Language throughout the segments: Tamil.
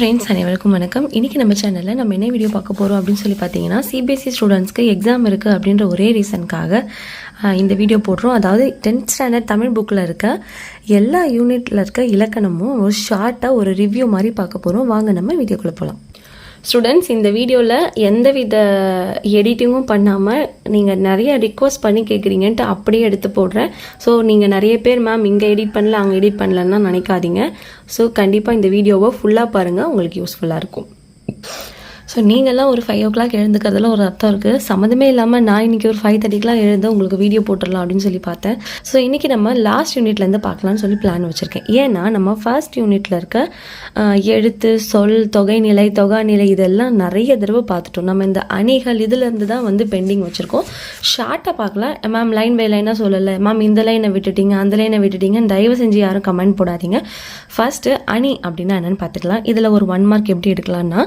ஃப்ரெண்ட்ஸ் அனைவருக்கும் வணக்கம். இன்றைக்கி நம்ம சேனலில் நம்ம என்ன வீடியோ பார்க்க போகிறோம் அப்படின்னு சொல்லி பார்த்தீங்கன்னா சிபிஎஸ்சி ஸ்டூடெண்ட்ஸ்க்கு எக்ஸாம் இருக்குது அப்படின்ற ஒரே ரீசனுக்காக இந்த வீடியோ போடுறோம். அதாவது டென்த் ஸ்டாண்டர்ட் தமிழ் புக்கில் இருக்க எல்லா யூனிட்டில் இருக்க இலக்கணமும் ஒரு ஷார்ட்டாக ஒரு ரிவ்யூ மாதிரி பார்க்க போகிறோம் வாங்க நம்ம வீடியோக்குள்ளே போகலாம் ஸ்டூடெண்ட்ஸ் இந்த வீடியோவில் எந்தவித எடிட்டிங்கும் பண்ணாமல் நீங்கள் நிறைய ரிக்வஸ்ட் பண்ணி கேட்குறீங்கன்ட்டு அப்படியே எடுத்து போடுறேன். ஸோ நீங்கள் நிறைய பேர் மேம் இங்கே எடிட் பண்ணல அங்கே எடிட் பண்ணலன்னா நினைக்காதீங்க. ஸோ கண்டிப்பாக இந்த வீடியோவை ஃபுல்லாக பாருங்கள் உங்களுக்கு யூஸ்ஃபுல்லாக இருக்கும். ஸோ நீங்கள்லாம் ஒரு ஃபைவ் ஓ கிளாக் எழுந்துக்கிறதுல ஒரு அர்த்தம் இருக்குது சம்மந்தமே இல்லாமல் நான் இன்றைக்கி ஒரு ஃபைவ் தேர்ட்டிக்கெலாம் எழுந்து உங்களுக்கு வீடியோ போட்டுடலாம் அப்படின்னு சொல்லி பார்த்தேன். ஸோ இன்றைக்கி நம்ம லாஸ்ட் யூனிட்லேருந்து பார்க்கலாம்னு சொல்லி பிளான் வச்சுருக்கேன். ஏன்னா நம்ம ஃபர்ஸ்ட் யூனிட்டில் இருக்க எழுத்து சொல் தொகைநிலை தொகாநிலை இதெல்லாம் நிறைய தடவை பார்த்துட்டோம். நம்ம இந்த அணிகள் இதுலேருந்து தான் வந்து பெண்டிங் வச்சுருக்கோம். ஷார்ட்டாக பார்க்கலாம். மேம் லைன் பை லைனாக சொல்லலை. மேம் இந்த லைனை விட்டுட்டீங்க அந்த லைனை விட்டுட்டீங்கன்னு தயவு செஞ்சு யாரும் கமெண்ட் போடாதீங்க. ஃபர்ஸ்ட்டு அணி அப்படின்னா என்னன்னு பார்த்துக்கலாம். இதில் ஒரு ஒன் மார்க் எப்படி எடுக்கலாம்னா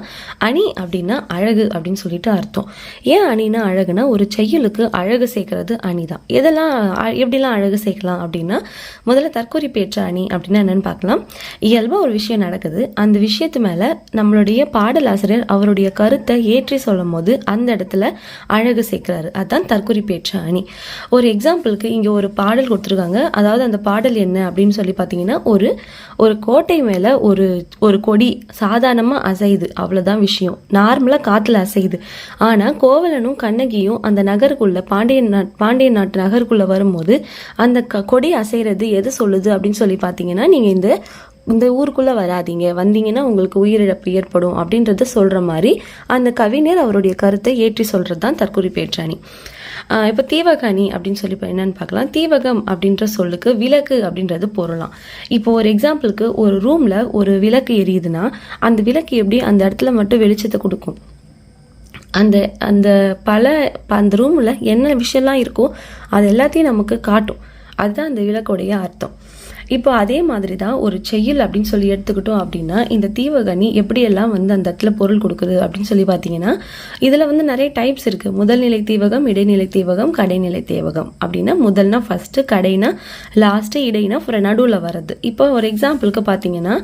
அணி அப்படின்னா அழகு அப்படின்னு சொல்லிட்டு அர்த்தம். ஏன் அணினா அழகுனா ஒரு செய்யலுக்கு அழகு சேர்க்கறது அணி தான் எதெல்லாம் எப்படிலாம் அழகு சேர்க்கலாம் அப்படின்னா முதல்ல தற்கொறிப்பேற்ற அணி அப்படின்னா என்னன்னு பார்க்கலாம். இயல்பாக ஒரு விஷயம் நடக்குது. அந்த விஷயத்து மேலே நம்மளுடைய பாடலாசிரியர் அவருடைய கருத்தை ஏற்றி சொல்லும் போது அந்த இடத்துல அழகு சேர்க்கிறாரு. அதுதான் தற்கொறிப்பேற்ற அணி. ஒரு எக்ஸாம்பிளுக்கு இங்கே ஒரு பாடல் கொடுத்துருக்காங்க. அதாவது அந்த பாடல் என்ன அப்படின்னு சொல்லி பார்த்தீங்கன்னா ஒரு ஒரு கோட்டை மேலே ஒரு ஒரு கொடி சாதாரணமாக அசையுது. அவ்வளோதான் விஷயம். நார்மலாக காற்றுல அசையுது. ஆனால் கோவலனும் கண்ணகியும் அந்த நகருக்குள்ளே பாண்டியன் நாட் பாண்டியன் நாட்டு நகருக்குள்ளே வரும்போது அந்த க கொடி அசைகிறது எது சொல்லுது அப்படின்னு சொல்லி பார்த்தீங்கன்னா நீங்கள் இந்த இந்த ஊருக்குள்ளே வராதீங்க. வந்தீங்கன்னா உங்களுக்கு உயிரிழப்பு ஏற்படும் அப்படின்றத சொல்கிற மாதிரி அந்த கவிஞர் அவருடைய கருத்தை ஏற்றி சொல்கிறது தான் தற்குறிப்பேற்றாணி இப்போ தீவகணி அப்படின்னு சொல்லி இப்போ என்னன்னு பார்க்கலாம். தீவகம் அப்படின்ற சொல்லுக்கு விளக்கு அப்படின்றது பொருளாம். இப்போ ஒரு எக்ஸாம்பிளுக்கு ஒரு ரூமில் ஒரு விளக்கு எரியுதுன்னா அந்த விளக்கு எப்படி அந்த இடத்துல மட்டும் வெளிச்சத்தை கொடுக்கும்? அந்த அந்த பல அந்த ரூமில் என்ன விஷயம்லாம் இருக்கோ அது எல்லாத்தையும் நமக்கு காட்டும். அதுதான் அந்த விளக்குடைய அர்த்தம். இப்போ அதே மாதிரி தான் ஒரு செய்யுள் அப்படின்னு சொல்லி எடுத்துக்கிட்டோம் அப்படின்னா இந்த தீவகனி எப்படியெல்லாம் வந்து அந்த இடத்துல பொருள் கொடுக்குது அப்படின்னு சொல்லி பார்த்தீங்கன்னா இதில் வந்து நிறைய டைப்ஸ் இருக்குது முதல்நிலை தீவகம் இடைநிலை தீவகம் கடைநிலை தீவகம் அப்படின்னா முதல்னா ஃபஸ்ட்டு கடைனா லாஸ்ட்டு இடைனா ஒரு நடுவில் வர்றது. இப்போ ஒரு எக்ஸாம்பிளுக்கு பார்த்தீங்கன்னா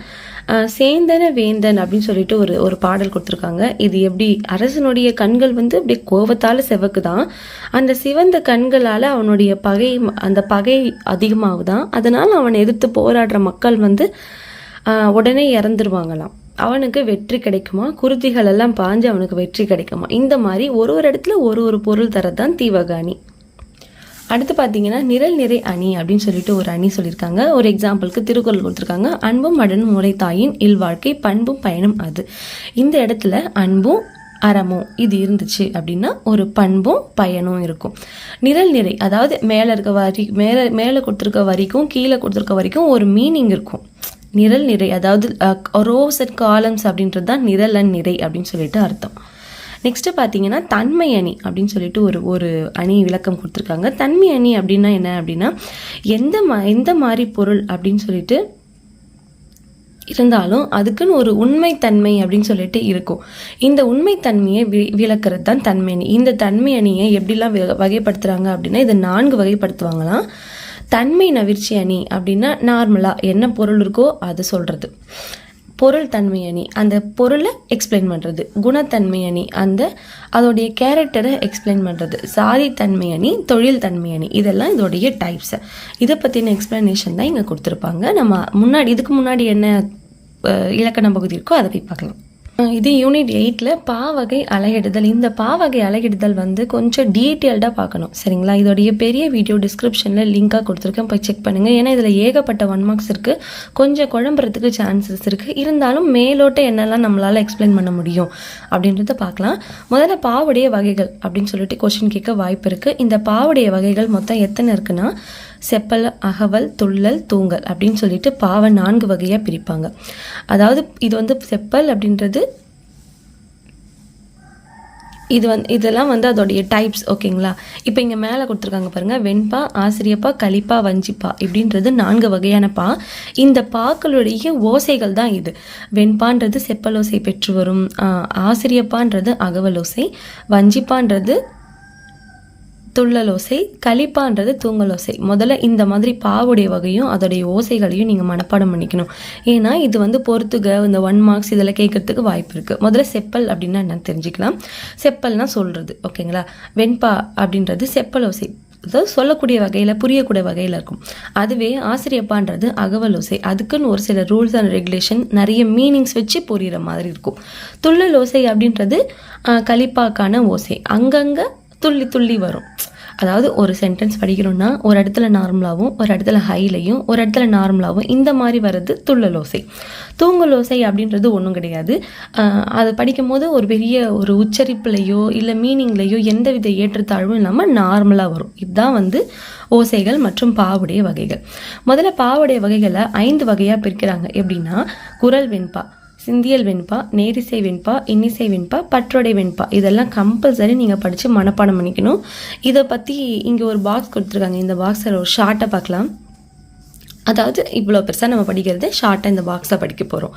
சேந்தன வேந்தன் அப்படின்னு சொல்லிட்டு ஒரு ஒரு பாடல் கொடுத்துருக்காங்க. இது எப்படி அரசனுடைய கண்கள் வந்து அப்படியே கோவத்தால் செவக்கு தான் அந்த சிவந்த கண்களால் அவனுடைய பகை அந்த பகை அதிகமாகுதான். அதனால் அவனை எதிர்த்து போராடுற மக்கள் வந்து உடனே இறந்துருவாங்களாம். அவனுக்கு வெற்றி கிடைக்குமா? குருதிகள் எல்லாம் பாஞ்சு அவனுக்கு வெற்றி கிடைக்குமா? இந்த மாதிரி ஒரு ஒரு இடத்துல ஒரு ஒரு பொருள் தரதான் தீவகாணி. அடுத்து பார்த்தீங்கன்னா நிரல் நிறை அணி அப்படின்னு சொல்லிட்டு ஒரு அணி சொல்லியிருக்காங்க. ஒரு எக்ஸாம்பிளுக்கு திருக்குறள் கொடுத்துருக்காங்க. அன்பும் மடனும் முறை தாயின் இல்வாழ்க்கை பண்பும் பயனும் அது. இந்த இடத்துல அன்பும் அறமும் இது இருந்துச்சு அப்படின்னா ஒரு பண்பும் பயனும் இருக்கும். நிரல் நிறை அதாவது மேலே இருக்க வரி மேலே மேலே கொடுத்துருக்க வரைக்கும் கீழே கொடுத்துருக்க வரைக்கும் ஒரு மீனிங் இருக்கும். நிரல் நிறை அதாவது ரோஸ் அண்ட் காலம்ஸ் அப்படின்றது தான் நிரல் அண்ட் நிறை அப்படின்னு சொல்லிட்டு அர்த்தம். நெக்ஸ்ட்டு பார்த்தீங்கன்னா தன்மை அணி அப்படின்னு சொல்லிட்டு ஒரு ஒரு அணி விளக்கம் கொடுத்துருக்காங்க. தன்மை அணி அப்படின்னா என்ன அப்படின்னா எந்த மா எந்த மாதிரி பொருள் அப்படின்னு சொல்லிட்டு இருந்தாலும் அதுக்குன்னு ஒரு உண்மைத்தன்மை அப்படின்னு சொல்லிட்டு இருக்கும். இந்த உண்மைத்தன்மையை வி விளக்கிறது தான் தன்மையணி. இந்த தன்மை அணியை எப்படிலாம் வகைப்படுத்துகிறாங்க அப்படின்னா இதை நான்கு வகைப்படுத்துவாங்களாம். தன்மை நவிர்ச்சி அணி அப்படின்னா நார்மலாக என்ன பொருள் இருக்கோ அதை சொல்கிறது பொருள் தன்மை அணி. அந்த பொருளை எக்ஸ்பிளைன் பண்ணுறது குணத்தன்மை அணி. அந்த அதோடைய கேரக்டரை எக்ஸ்பிளைன் பண்ணுறது சாதி தன்மை அணி தொழில் தன்மை அணி. இதெல்லாம் இதோடைய டைப்ஸு இதை பற்றின எக்ஸ்பிளனேஷன் தான் இங்கே கொடுத்துருப்பாங்க. நம்ம முன்னாடி இதுக்கு முன்னாடி என்ன இலக்கண பகுதி இருக்கோ அதை போய் பார்க்கலாம். இது யூனிட் எயிட்டில் பாவகை அலகிடுதல் இந்த பாவகை அலகிடுதல் வந்து கொஞ்சம் டீட்டெயில்டாக பார்க்கணும். சரிங்களா? இதோடைய பெரிய வீடியோ டிஸ்கிரிப்ஷனில் லிங்காக கொடுத்துருக்கேன். போய் செக் பண்ணுங்கள் ஏன்னா இதில் ஏகப்பட்ட ஒன் மார்க்ஸ் இருக்குது கொஞ்சம் குழம்புறதுக்கு சான்சஸ் இருக்குது இருந்தாலும் மேலோட்ட என்னெல்லாம் நம்மளால் எக்ஸ்பிளைன் பண்ண முடியும் அப்படின்றத பார்க்கலாம். முதல்ல பாவுடைய வகைகள் அப்படின்னு சொல்லிட்டு கொஷின் கேட்க வாய்ப்பு இருக்குது இந்த பாவுடைய வகைகள் மொத்தம் எத்தனை இருக்குன்னா செப்பல் அகவல் துள்ளல் தூங்கல் அப்படின்னு சொல்லிட்டு பாவை நான்கு வகையாக பிரிப்பாங்க. அதாவது இது வந்து செப்பல் அப்படின்றது இது வந்து இதெல்லாம் வந்து அதோடைய டைப்ஸ் ஓகேங்களா? இப்போ இங்கே மேலே கொடுத்துருக்காங்க பாருங்கள் வெண்பா ஆசிரியப்பா களிப்பா வஞ்சிப்பா இப்படின்றது நான்கு வகையான பா. இந்த பாக்களுடைய ஓசைகள் தான் இது. வெண்பான்றது செப்பல் ஓசை பெற்று வரும். ஆசிரியப்பான்றது அகவல் ஓசை. வஞ்சிப்பான்றது துள்ளலோசை கலிப்பான்றது தூங்கலோசை. முதல்ல இந்த மாதிரி பாவுடைய வகையும் அதோடைய ஓசைகளையும் நீங்கள் மனப்பாடம் பண்ணிக்கணும். ஏன்னா இது வந்து பொறுத்துக இந்த ஒன் மார்க்ஸ் இதில் கேட்கறதுக்கு வாய்ப்பு இருக்குது முதல்ல செப்பல் அப்படின்னா என்னன்னு தெரிஞ்சுக்கலாம். செப்பல்னா சொல்கிறது ஓகேங்களா? வெண்பா அப்படின்றது செப்பலோசை. அதாவது சொல்லக்கூடிய வகையில் புரியக்கூடிய வகையில் இருக்கும். அதுவே ஆசிரியப்பான்றது அகவலோசை. அதுக்குன்னு ஒரு சில ரூல்ஸ் அண்ட் ரெகுலேஷன் நிறைய மீனிங்ஸ் வச்சு புரிகிற மாதிரி இருக்கும். துள்ளல் ஓசை அப்படின்றது கலிப்பாக்கான ஓசை. அங்கங்கே துள்ளி துள்ளி வரும். அதாவது ஒரு சென்டென்ஸ் படிக்கிறோம்னா ஒரு இடத்துல நார்மலாகவும் ஒரு இடத்துல ஹைலையும் ஒரு இடத்துல நார்மலாகவும் இந்த மாதிரி வர்றது துள்ளலோசை தூங்கலோசை அப்படின்றது ஒன்றும் கிடையாது. ஆஹ் அது படிக்கும்போது ஒரு பெரிய ஒரு உச்சரிப்புலையோ இல்லை மீனிங்லேயோ எந்தவித ஏற்றத்தாழ்வும் இல்லாமல் நார்மலாக வரும். இதுதான் வந்து ஓசைகள் மற்றும் பாவுடைய வகைகள். முதல்ல பாவுடைய வகைகளை ஐந்து வகையாக பிரிக்கிறாங்க. எப்படின்னா குரல் வெண்பா. சிந்தியல் வெண்பா நேரிசை வெண்பா இன்னிசை வெண்பா பற்றோடை வெண்பா. இதெல்லாம் கம்பல்சரி நீங்கள் படித்து மனப்பாடம் பண்ணிக்கணும். இதை பற்றி இங்கே ஒரு பாக்ஸ் கொடுத்துருக்காங்க. இந்த பாக்ஸில் ஒரு ஷார்ட்டை பார்க்கலாம். அதாவது இவ்வளோ பெருசாக நம்ம படிக்கிறது ஷார்ட்டாக இந்த பாக்ஸை படிக்க போகிறோம்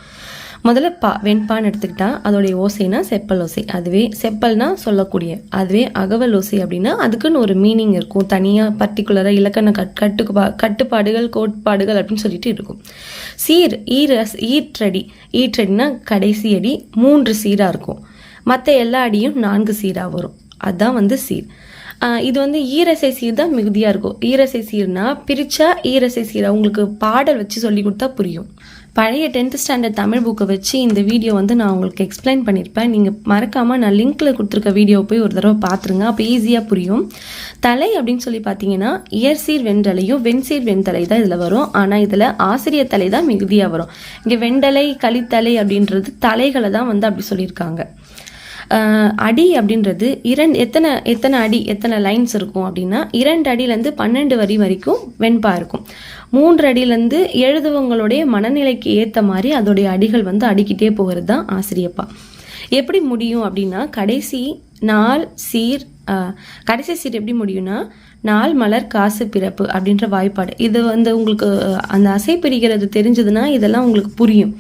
முதல்ல பா வெண்பான்னு எடுத்துக்கிட்டால் அதோடைய ஓசைனா செப்பல் ஓசை. அதுவே செப்பல்னா சொல்லக்கூடிய அதுவே அகவல் ஓசை அப்படின்னா அதுக்குன்னு ஒரு மீனிங் இருக்கும். தனியாக பர்டிகுலராக இலக்கண கட் கட்டுப்பா கட்டுப்பாடுகள் கோட்பாடுகள் அப்படின்னு சொல்லிட்டு இருக்கும். சீர் ஈரஸ் ஈற்றடி. ஈற்றடினா கடைசி அடி மூன்று சீராக இருக்கும். மற்ற எல்லா அடியும் நான்கு சீராக வரும். அதுதான் வந்து சீர். இது வந்து ஈரசை சீர் தான் மிகுதியாக இருக்கும். ஈரசை சீர்னா பிரித்தா ஈரசை சீர். அவங்களுக்கு பாடல் வச்சு சொல்லி கொடுத்தா புரியும். பழைய டென்த் ஸ்டாண்டர்ட் தமிழ் புக்கை வச்சு இந்த வீடியோ வந்து நான் உங்களுக்கு எக்ஸ்பிளைன் பண்ணியிருப்பேன் நீங்கள் மறக்காமல் நான் லிங்க்கில் கொடுத்துருக்க வீடியோ போய் ஒரு தடவை பார்த்துருங்க அப்போ ஈஸியாக புரியும். தலை அப்படின்னு சொல்லி பார்த்தீங்கன்னா இயற்சீர் வெண்தலையும் வெண்சீர் வெண்தலை தான் இதில் வரும். ஆனால் இதில் ஆசிரியர் தலை தான் மிகுதியாக வரும். இங்கே வெண்டலை களித்தலை அப்படின்றது தலைகளை தான் வந்து அப்படி சொல்லியிருக்காங்க. அடி அப்படின்றது இரண்டு எத்தனை எத்தனை அடி எத்தனை லைன்ஸ் இருக்கும் அப்படின்னா இரண்டு அடியிலேருந்து பன்னெண்டு வரி வரைக்கும் வெண்பா இருக்கும். மூன்று அடியிலேருந்து எழுதுவங்களுடைய மனநிலைக்கு ஏற்ற மாதிரி அதோடைய அடிகள் வந்து அடிக்கிட்டே போகிறது தான் ஆசிரியப்பா. எப்படி முடியும் அப்படின்னா கடைசி நாள் சீர் கடைசி சீர் எப்படி முடியும்னா நாள் மலர் காசு பிறப்பு அப்படின்ற வாய்ப்பாடு. இது வந்து உங்களுக்கு அந்த அசை பிரிக்கிறது தெரிஞ்சதுன்னா இதெல்லாம் உங்களுக்கு புரியும்.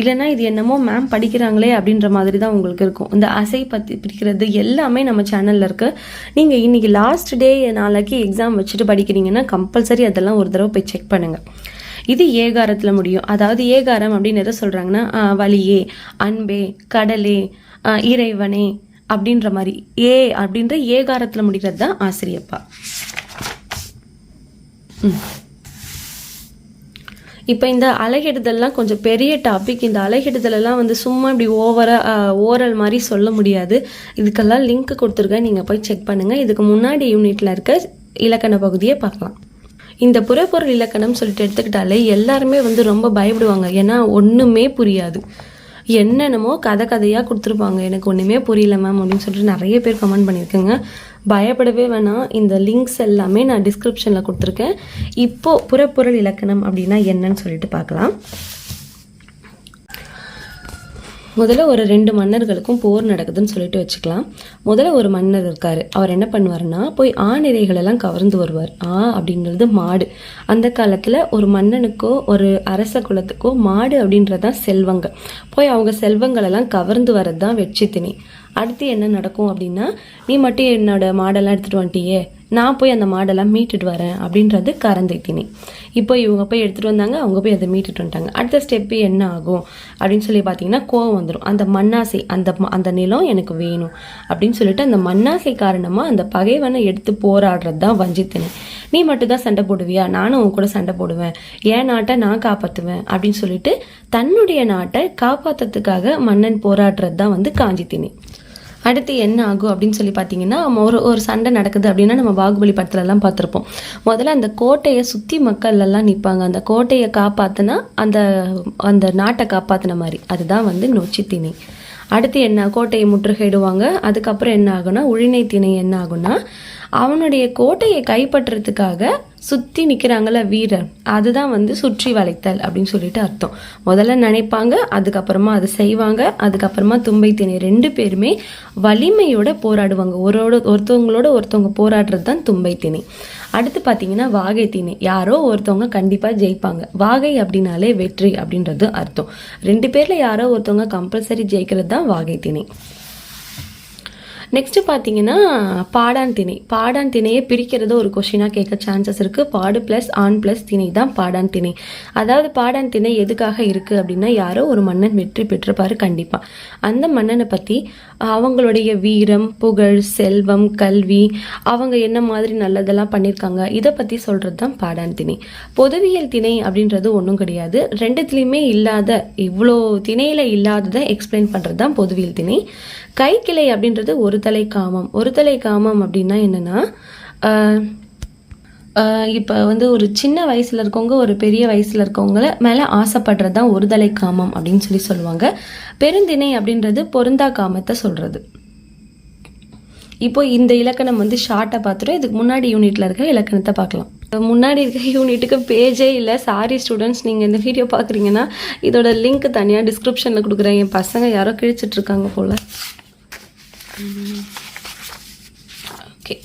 இல்லைன்னா இது என்னமோ மேம் படிக்கிறாங்களே அப்படின்ற மாதிரி தான் உங்களுக்கு இருக்கும். இந்த அசை பற்றி பிடிக்கிறது எல்லாமே நம்ம சேனலில் இருக்குது நீங்கள் இன்றைக்கி லாஸ்ட் டே நாளைக்கு எக்ஸாம் வச்சுட்டு படிக்கிறீங்கன்னா கம்பல்சரி அதெல்லாம் ஒரு தடவை போய் செக் பண்ணுங்கள் இது ஏகாரத்தில் முடியும். அதாவது ஏகாரம் அப்படின்னு எதை சொல்கிறாங்கன்னா வலியே அன்பே கடலே இறைவனே அப்படின்ற மாதிரி. ஏ அப்படின்ற ஏகாரத்தில் முடிகிறது தான் ஆசிரியப்பா. ம். இப்போ இந்த அலைகெடுதல்லாம் கொஞ்சம் பெரிய டாபிக் இந்த அலைகெடுதலெல்லாம் வந்து சும்மா இப்படி ஓவராக ஓரல் மாதிரி சொல்ல முடியாது. இதுக்கெல்லாம் லிங்க் கொடுத்துருக்கேன். நீங்கள் போய் செக் பண்ணுங்கள் இதுக்கு முன்னாடி யூனிட்டில் இருக்க இலக்கண பகுதியை பார்க்கலாம். இந்த புறப்பொருள் இலக்கணம் சொல்லிட்டு எடுத்துக்கிட்டாலே எல்லாருமே வந்து ரொம்ப பயப்படுவாங்க. ஏன்னா ஒன்றுமே புரியாது. என்னென்னமோ கதை கதையாக கொடுத்துருப்பாங்க. எனக்கு ஒன்றுமே புரியல மேம் அப்படின்னு சொல்லிட்டு நிறைய பேர் கமெண்ட் பண்ணியிருக்கேங்க. பயப்படவே வேணாம். இந்த லிங்க்ஸ் எல்லாமே நான் டிஸ்கிரிப்ஷனில் கொடுத்துருக்கேன். இப்போது புறப்பொருள் இலக்கணம் அப்படின்னா என்னன்னு சொல்லிட்டு பார்க்கலாம். முதல்ல ஒரு ரெண்டு மன்னர்களுக்கும் போர் நடக்குதுன்னு சொல்லிட்டு வச்சுக்கலாம். முதல்ல ஒரு மன்னர் இருக்காரு. அவர் என்ன பண்ணுவாருன்னா போய் ஆணிரைகள் எல்லாம் கவர்ந்து வருவார். ஆ அப்படின்றது மாடு. அந்த காலத்தில் ஒரு மன்னனுக்கோ ஒரு அரச குலத்துக்கோ மாடு அப்படின்றது தான் செல்வங்க போய் அவங்க செல்வங்களெல்லாம் கவர்ந்து வர்றது தான் வெற்றி திணி அடுத்து என்ன நடக்கும் அப்படின்னா நீ மட்டும் என்னோட மாடெல்லாம் எடுத்துகிட்டு வந்துட்டியே நான் போய் அந்த மாடெல்லாம் மீட்டுட்டு வரேன் அப்படின்றது கரந்தைத்தினி இப்போ இவங்க போய் எடுத்துகிட்டு வந்தாங்க அவங்க போய் அதை மீட்டுட்டு வந்துட்டாங்க. அடுத்த ஸ்டெப்பு என்ன ஆகும் அப்படின்னு சொல்லி பார்த்தீங்கன்னா கோவம் வந்துடும் அந்த மண்ணாசை அந்த அந்த நிலம் எனக்கு வேணும் அப்படின்னு சொல்லிட்டு அந்த மண்ணாசை காரணமாக அந்த பகைவனை எடுத்து போராடுறது தான் வஞ்சித்தினி. நீ மட்டும் தான் சண்டை போடுவியா? நானும் உன் கூட சண்டை போடுவேன். என் நாட்டை நான் காப்பாற்றுவேன் அப்படின்னு சொல்லிட்டு தன்னுடைய நாட்டை காப்பாற்றுறதுக்காக மன்னன் போராடுறது தான் வந்து காஞ்சித்தினி. அடுத்து என்ன ஆகும் அப்படின்னு சொல்லி பார்த்தீங்கன்னா ஒரு ஒரு சண்டை நடக்குது அப்படின்னா நம்ம பாகுபலி படத்துலலாம் பார்த்துருப்போம். முதல்ல அந்த கோட்டையை சுற்றி மக்கள் எல்லாம் நிற்பாங்க அந்த கோட்டையை காப்பாற்றினா அந்த அந்த நாட்டை காப்பாற்றின மாதிரி. அதுதான் வந்து நொச்சி திணை. அடுத்து என்ன? கோட்டையை முற்றுகையிடுவாங்க. அதுக்கப்புறம் என்ன ஆகும்னா உழினை திணை என்ன ஆகும்னா அவனுடைய கோட்டையை கைப்பற்றுறதுக்காக சுற்றி நிற்கிறாங்கள வீரர். அதுதான் வந்து சுற்றி வளைத்தல் அப்படின்னு சொல்லிட்டு அர்த்தம். முதல்ல நினைப்பாங்க அதுக்கப்புறமா அதை செய்வாங்க அதுக்கப்புறமா தும்பை திணை ரெண்டு பேருமே வலிமையோட போராடுவாங்க. ஒருவோட ஒருத்தவங்களோட ஒருத்தவங்க போராடுறது தான் தும்பை திணை அடுத்து பார்த்தீங்கன்னா வாகை திணை யாரோ ஒருத்தவங்க கண்டிப்பாக ஜெயிப்பாங்க. வாகை அப்படின்னாலே வெற்றி அப்படின்றது அர்த்தம். ரெண்டு பேரில் யாரோ ஒருத்தவங்க கம்பல்சரி ஜெயிக்கிறது தான் வாகை திணை நெக்ஸ்ட் பார்த்தீங்கன்னா பாடான் திணை பாடான் திணையை பிரிக்கிறது ஒரு கொஷினாக கேட்க சான்சஸ் இருக்குது பாடு ப்ளஸ் ஆண் ப்ளஸ் திணை தான் பாடான் திணை அதாவது பாடான் திணை எதுக்காக இருக்குது அப்படின்னா யாரோ ஒரு மன்னன் வெற்றி பெற்றிருப்பார் கண்டிப்பாக அந்த மன்னனை பற்றி அவங்களுடைய வீரம் புகழ் செல்வம் கல்வி அவங்க என்ன மாதிரி நல்லதெல்லாம் பண்ணியிருக்காங்க இதை பற்றி சொல்கிறது தான் பாடான் திணை பொதுவியல் திணை அப்படின்றது ஒன்றும் கிடையாது. ரெண்டுத்துலேயுமே இல்லாத இவ்வளோ திணையில் இல்லாததை எக்ஸ்பிளைன் பண்ணுறது தான் பொதுவியல் திணை. கைக்கிளை அப்படின்றது ஒரு தலை காமம் ஒருதலை காமம் அப்படின்னா என்னென்னா இப்போ வந்து ஒரு சின்ன வயசில் இருக்கவங்க ஒரு பெரிய வயசில் இருக்கவங்கள மேலே ஆசைப்படுறது தான் ஒருதலை காமம் அப்படின்னு சொல்லி சொல்லுவாங்க. பெருந்திணை அப்படின்றது பொருந்தா காமத்தை சொல்கிறது இப்போ இந்த இலக்கணம் வந்து ஷார்ட்டாக பார்த்துட்டோம். இதுக்கு முன்னாடி யூனிட்டில் இருக்க இலக்கணத்தை பார்க்கலாம். முன்னாடி இருக்க யூனிட்டுக்கு பேஜே இல்லை. சாரி ஸ்டூடெண்ட்ஸ் நீங்கள் இந்த வீடியோ பார்க்குறீங்கன்னா இதோட லிங்க் தனியாக டிஸ்கிரிப்ஷனில் கொடுக்குறேன். என் பசங்க யாரோ கிழிச்சிட்டு இருக்காங்க போல். ஓகே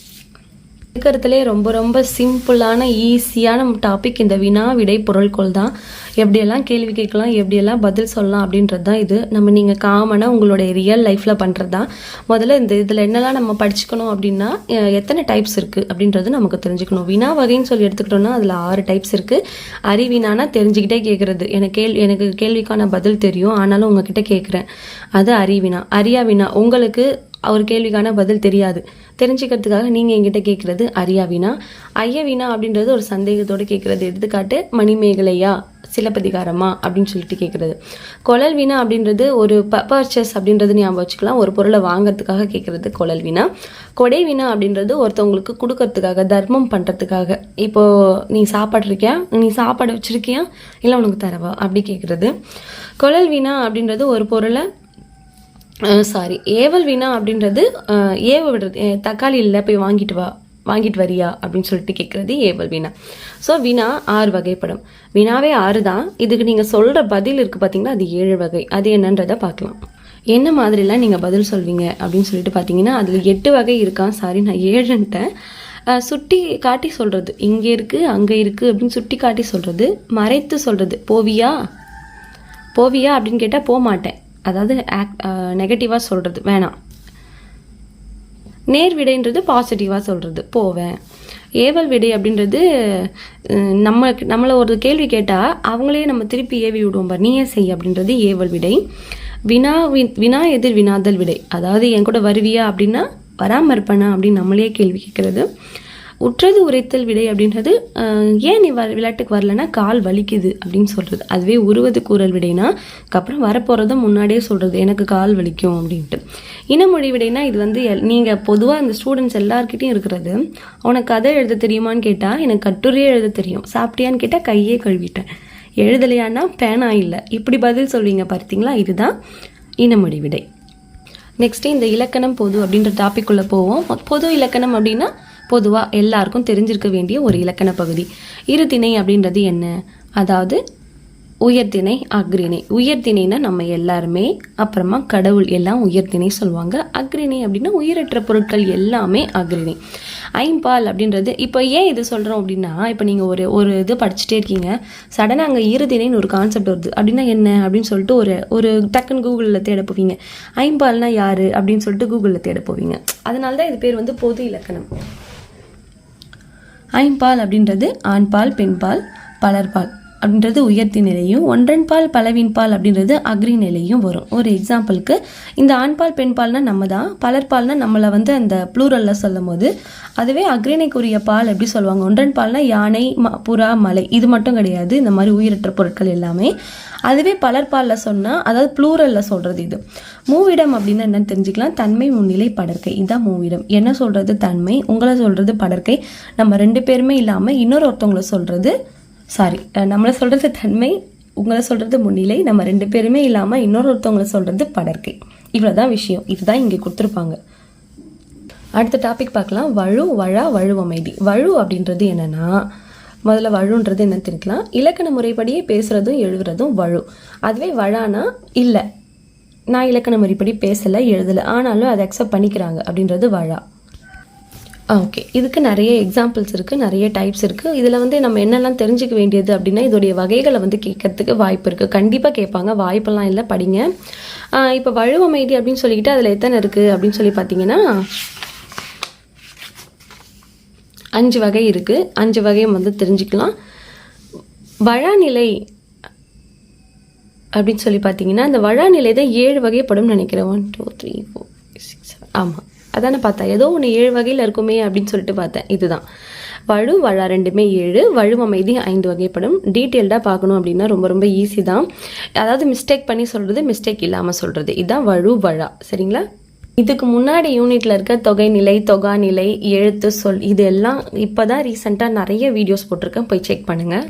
இருக்கிறதுலே ரொம்ப ரொம்ப சிம்பிளான ஈஸியான டாபிக் இந்த வினா விடை பொருள்கோள் தான். எப்படியெல்லாம் கேள்வி கேட்கலாம் எப்படியெல்லாம் பதில் சொல்லலாம் அப்படின்றது தான் இது. நம்ம நீங்கள் காமனாக உங்களுடைய ரியல் லைஃப்பில் பண்ணுறது தான். முதல்ல இந்த இதில் என்னெல்லாம் நம்ம படிச்சுக்கணும் அப்படின்னா எத்தனை டைப்ஸ் இருக்குது அப்படின்றது நமக்கு தெரிஞ்சுக்கணும். வினா வகைன்னு சொல்லி எடுத்துக்கிட்டோம்னா அதில் ஆறு டைப்ஸ் இருக்குது அறிவினானா தெரிஞ்சுக்கிட்டே கேட்குறது எனக்கு கேள் எனக்கு கேள்விக்கான பதில் தெரியும். ஆனாலும் உங்ககிட்ட கேட்குறேன் அது அறிவினா. அறியா வினா உங்களுக்கு ஒரு கேள்விக்கான பதில் தெரியாது. தெரிஞ்சுக்கிறதுக்காக நீங்கள் என்கிட்ட கேட்குறது அரியாவினா ஐயவினா அப்படின்றது ஒரு சந்தேகத்தோடு கேட்குறது எடுத்துக்காட்டு மணிமேகலையா? சிலப்பதிகாரமா? அப்படின்னு சொல்லிட்டு கேட்குறது குழல் வினா அப்படின்றது ஒரு ப பர்ச்சஸ் அப்படின்றது ஞாபகம் வச்சுக்கலாம். ஒரு பொருளை வாங்குறதுக்காக கேட்குறது குழல் வினா கொடை வினா அப்படின்றது ஒருத்தவங்களுக்கு கொடுக்கறதுக்காக தர்மம் பண்ணுறதுக்காக இப்போது நீ சாப்பாடு இருக்கியா நீ சாப்பாடு வச்சுருக்கியா? இல்லை உனக்கு தரவா? அப்படி கேட்குறது குழல் வினா அப்படின்றது ஒரு பொருளை சாரி ஏவல் வீணா அப்படின்றது ஏவ விடுறது. தக்காளி இல்லை போய் வாங்கிட்டு வா வாங்கிட்டு வரியா அப்படின்னு சொல்லிட்டு கேட்குறது ஏவல் வீணா ஸோ வினா ஆறு வகைப்படும். வினாவே ஆறு தான். இதுக்கு நீங்கள் சொல்கிற பதில் இருக்குது பார்த்தீங்கன்னா அது ஏழு வகை. அது என்னன்றதை பார்க்கலாம் என்ன மாதிரிலாம் நீங்கள் பதில் சொல்வீங்க அப்படின்னு சொல்லிட்டு பார்த்தீங்கன்னா அதில் எட்டு வகை இருக்கான் சாரி நான் ஏழுன்ட்டேன் சுட்டி காட்டி சொல்கிறது இங்கே இருக்குது அங்கே இருக்குது அப்படின்னு சுட்டி காட்டி சொல்கிறது மறைத்து சொல்கிறது போவியா? போவியா அப்படின்னு கேட்டால் போக மாட்டேன் அதாவது ஆக்ட் நெகட்டிவாக சொல்கிறது வேணாம். நேர் விடைன்றது பாசிட்டிவாக சொல்கிறது போவேன். ஏவல் விடை அப்படின்றது நம்மளுக்கு நம்ம நம்மளை ஒரு கேள்வி கேட்டால் அவங்களே நம்ம திருப்பி ஏவி விடுவோம் பார் நீயே செய் அப்படின்றது ஏவல் விடை. வினா வி- வினா எதிர் வினாதல் விடை. அதாவது என் கூட வருவியா அப்படின்னா வராமல் இருப்பேனா அப்படின்னு நம்மளே கேள்வி கேட்குறது. உற்றது உரைத்தல் விடை அப்படின்றது ஏன் நீ வ விளையாட்டுக்கு வரலன்னா கால் வலிக்குது அப்படின்னு சொல்கிறது அதுவே உருவது கூறல் விடைனா அதுக்கப்புறம் வரப்போகிறத முன்னாடியே சொல்கிறது எனக்கு கால் வலிக்கும் அப்படின்ட்டு. இனமொழி விடைனா இது வந்து நீங்கள் பொதுவாக இந்த ஸ்டூடெண்ட்ஸ் எல்லாருக்கிட்டையும் இருக்கிறது உனக்கு கதை எழுத தெரியுமான்னு கேட்டால் எனக்கு கட்டுரையே எழுத தெரியும். சாப்பிட்டியான்னு கேட்டால் கையே கழுவிட்டேன். எழுதலையான்னா பேனா இல்லை. இப்படி பதில் சொல்வீங்க பார்த்தீங்களா இதுதான் இனமொழி விடை. நெக்ஸ்ட்டு இந்த இலக்கணம் பொது அப்படின்ற டாபிக் உள்ள போவோம். பொது இலக்கணம் அப்படின்னா பொதுவாக எல்லாருக்கும் தெரிஞ்சிருக்க வேண்டிய ஒரு இலக்கண பகுதி. இருதிணை அப்படின்றது என்ன? அதாவது உயர்திணை அக்ரிணை உயர்திணைனா நம்ம எல்லாருமே அப்புறமா கடவுள் எல்லாம் உயர்திணை சொல்லுவாங்க. அக்ரிணை அப்படின்னா உயிரற்ற பொருட்கள் எல்லாமே அக்ரிணை ஐம்பால் அப்படின்றது இப்போ ஏன் இது சொல்கிறோம் அப்படின்னா இப்போ நீங்கள் ஒரு ஒரு இது படிச்சுட்டே இருக்கீங்க. சடனாக அங்கே இருதிணைன்னு ஒரு கான்செப்ட் வருது. அப்படின்னா என்ன? அப்படின்னு சொல்லிட்டு ஒரு ஒரு டக்குன்னு கூகுளில் தேட போவீங்க. ஐம்பால்னா யார்? அப்படின்னு சொல்லிட்டு கூகுளில் தேட போவீங்க. அதனால தான் இது பேர் வந்து பொது இலக்கணம். ஐம்பால் அப்படின்றது ஆண்பால் பெண்பால் பலர்பால். அப்படின்றது உயர்த்தி நிலையும் ஒன்றன்பால் பலவின்பால் அப்படின்றது அக்ரி நிலையும் வரும். ஒரு எக்ஸாம்பிளுக்கு இந்த ஆண்பால் பெண்பால்னால் நம்ம தான் பலர்பால்னா நம்மளை வந்து அந்த ப்ளூரலில் சொல்லும் போது அதுவே அக்ரிணைக்குரிய பால் எப்படி சொல்லுவாங்க? ஒன்றன் பால்னா யானை ம புறா மலை இது மட்டும் கிடையாது. இந்த மாதிரி உயிரற்ற பொருட்கள் எல்லாமே. அதுவே பலர்பாலில் சொன்னால் அதாவது ப்ளூரலில் சொல்கிறது இது. மூவிடம் அப்படின்னா என்னன்னு தெரிஞ்சுக்கலாம். தன்மை முன்னிலை படர்க்கை இதுதான் மூவிடம். என்ன சொல்கிறது தன்மை. உங்களை சொல்கிறது படர்க்கை நம்ம ரெண்டு பேருமே இல்லாமல் இன்னொரு ஒருத்தவங்களை சொல்கிறது சாரி நம்மளை சொல்கிறது தன்மை உங்களை சொல்கிறது முன்னிலை நம்ம ரெண்டு பேருமே இல்லாமல் இன்னொரு ஒருத்தவங்களை சொல்கிறது படர்க்கை. இவ்வளோதான் விஷயம். இதுதான் இங்கே கொடுத்துருப்பாங்க. அடுத்த டாபிக் பார்க்கலாம். வழு வழா வழுவமைதி. வழு அப்படின்றது என்னன்னா முதல்ல வழுன்றது என்னன்னு தெரிக்கலாம் இலக்கண முறைப்படியே பேசுகிறதும் எழுதுறதும் வழு. அதுவே வழானா இல்லை. நான் இலக்கண முறைப்படி பேசலை எழுதலை. ஆனாலும் அதை அக்செப்ட் பண்ணிக்கிறாங்க அப்படின்றது வழா. ஓகே இதுக்கு நிறைய எக்ஸாம்பிள்ஸ் இருக்குது நிறைய டைப்ஸ் இருக்குது இதில் வந்து நம்ம என்னெல்லாம் தெரிஞ்சுக்க வேண்டியது அப்படின்னா இதோடைய வகைகளை வந்து கேட்கறதுக்கு வாய்ப்பு இருக்குது கண்டிப்பாக கேட்பாங்க வாய்ப்பெல்லாம் இல்லை படிங்க. இப்போ வழுவமைதி அப்படின்னு சொல்லிக்கிட்டு அதில் எத்தனை இருக்குது அப்படின்னு சொல்லி பார்த்தீங்கன்னா அஞ்சு வகை இருக்குது அஞ்சு வகையும் வந்து தெரிஞ்சுக்கலாம். வழாநிலை அப்படின்னு சொல்லி பார்த்தீங்கன்னா இந்த வழாநிலை தான் ஏழு வகைப்படும் நினைக்கிறேன். One two three four six seven ஆமாம் அதானே பார்த்தேன் ஏதோ ஒன்று ஏழு வகையில் இருக்குமே அப்படின்னு சொல்லிட்டு பார்த்தேன். இதுதான். வழு வழா ரெண்டுமே ஏழு வழுவமைதி ஐந்து வகைப்படும். டீட்டெயில்டாக பார்க்கணும் அப்படின்னா ரொம்ப ரொம்ப ஈஸி தான். அதாவது மிஸ்டேக் பண்ணி சொல்கிறது மிஸ்டேக் இல்லாமல் சொல்கிறது இதுதான் வழு வழா சரிங்களா? இதுக்கு முன்னாடி யூனிட்ல இருக்க தொகைநிலை தொகாநிலை எழுத்து சொல் இது எல்லாம் இப்போ தான் ரீசெண்டாக நிறைய வீடியோஸ் போட்டிருக்கேன். போய் செக் பண்ணுங்கள்